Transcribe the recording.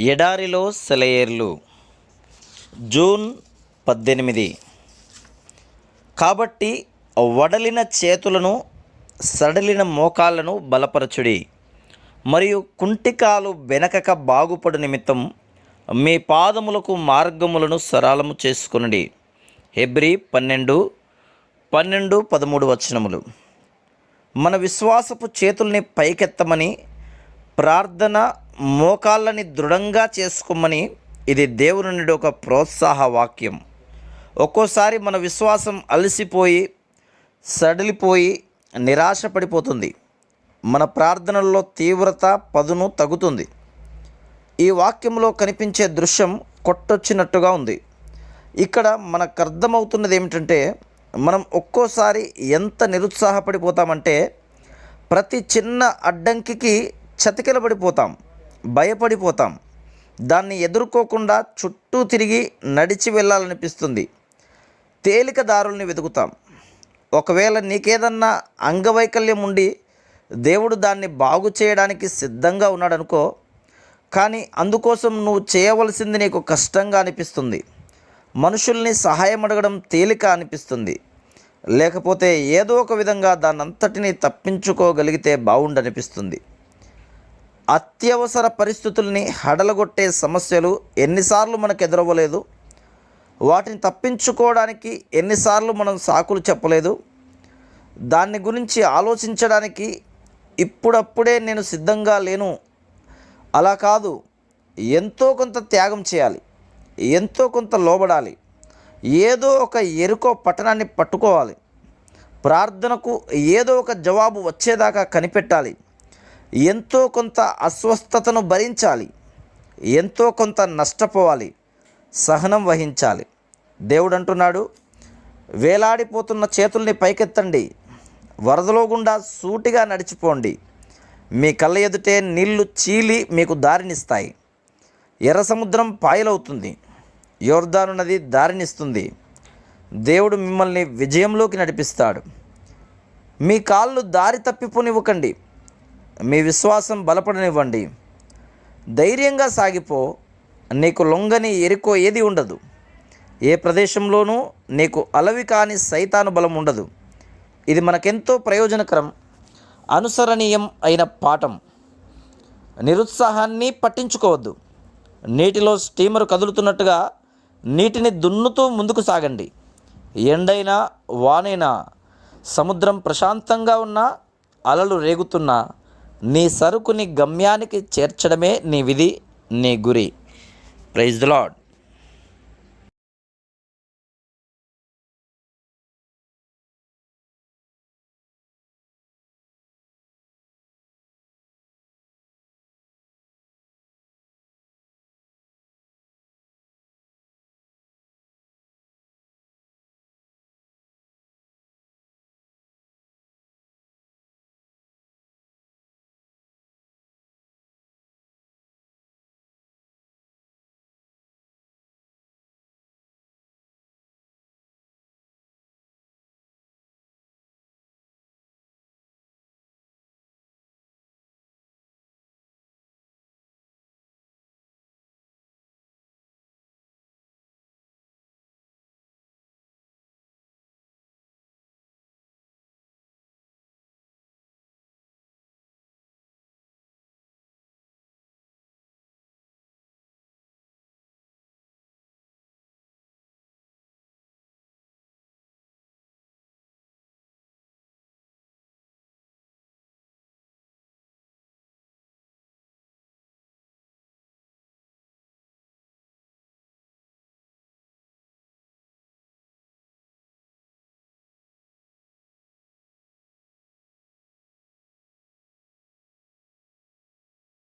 ఎడారిలో సెలయేర్లు. జూన్ పద్దెనిమిది. కాబట్టి వడలిన చేతులను సడలిన మోకాళ్ళను బలపరచుడి. మరియు కుంటికాలు వెనకక బాగుపడు నిమిత్తం మీ పాదములకు మార్గములను సరళము చేసుకొనుడి. హెబ్రి పన్నెండు పన్నెండు పదమూడు వచనములు. మన విశ్వాసపు చేతుల్ని పైకెత్తమని ప్రార్థన మోకాళ్ళని దృఢంగా చేసుకోమని ఇది దేవుని నుండి ఒక ప్రోత్సాహ వాక్యం. ఒక్కోసారి మన విశ్వాసం అలసిపోయి సడలిపోయి నిరాశపడిపోతుంది. మన ప్రార్థనల్లో తీవ్రత పదును తగ్గుతుంది. ఈ వాక్యంలో కనిపించే దృశ్యం కొట్టొచ్చినట్టుగా ఉంది. ఇక్కడ మనకు అర్థమవుతున్నది ఏమిటంటే మనం ఒక్కోసారి ఎంత నిరుత్సాహపడిపోతామంటే ప్రతి చిన్న అడ్డంకికి చతికిలబడిపోతాం. భయపడిపోతాం. దాన్ని ఎదుర్కోకుండా చుట్టూ తిరిగి నడిచి వెళ్ళాలనిపిస్తుంది. తేలిక దారుల్ని వెతుకుతాం. ఒకవేళ నీకేదన్నా అంగవైకల్యం ఉండి దేవుడు దాన్ని బాగు చేయడానికి సిద్ధంగా ఉన్నాడనుకో కానీ అందుకోసం నువ్వు చేయవలసింది నీకు కష్టంగా అనిపిస్తుంది. మనుషుల్ని సహాయం అడగడం తేలిక అనిపిస్తుంది. లేకపోతే ఏదో ఒక విధంగా దానంతటిని తప్పించుకోగలిగితే బాగుండనిపిస్తుంది అత్యవసర పరిస్థితుల్ని హడలగొట్టే సమస్యలు ఎన్నిసార్లు మనకు ఎదురవ్వలేదు. వాటిని తప్పించుకోవడానికి ఎన్నిసార్లు మనం సాకులు చెప్పలేదు. దాన్ని గురించి ఆలోచించడానికి ఇప్పుడప్పుడే నేను సిద్ధంగా లేను. అలా కాదు ఎంతో కొంత త్యాగం చేయాలి ఎంతో కొంత లోబడాలి ఏదో ఒక ఎరుకో పట్టణాన్ని పట్టుకోవాలి ప్రార్థనకు ఏదో ఒక జవాబు వచ్చేదాకా కనిపెట్టాలి. ఎంతో కొంత అస్వస్థతను భరించాలి. ఎంతో కొంత నష్టపోవాలి. సహనం వహించాలి. దేవుడు అంటున్నాడు వేలాడిపోతున్న చేతుల్ని పైకెత్తండి. వరదలో గుండా సూటిగా నడిచిపోండి. మీ కళ్ళ ఎదుటే నీళ్ళు చీలి మీకు దారినిస్తాయి. ఎర్ర సముద్రం పాయలవుతుంది. యోర్ధాను నది దారినిస్తుంది. దేవుడు మిమ్మల్ని విజయంలోకి నడిపిస్తాడు. మీ కాళ్ళు దారి తప్పిపోనివ్వకండి. మీ విశ్వాసం బలపడనివ్వండి. ధైర్యంగా సాగిపో. నీకు లొంగని ఎరుకో ఏది ఉండదు. ఏ ప్రదేశంలోనూ నీకు అలవి కాని సైతాను బలం ఉండదు. ఇది మనకెంతో ప్రయోజనకరం. అనుసరణీయం అయిన పాఠం. నిరుత్సాహాన్ని పట్టించుకోవద్దు. నీటిలో స్టీమర్ కదులుతున్నట్టుగా నీటిని దున్నుతూ ముందుకు సాగండి. ఎండైనా వానైనా సముద్రం ప్రశాంతంగా ఉన్నా అలలు రేగుతున్నా నీ సరుకుని గమ్యానికి చేర్చడమే నీ విధి నీ గురి. Praise the lord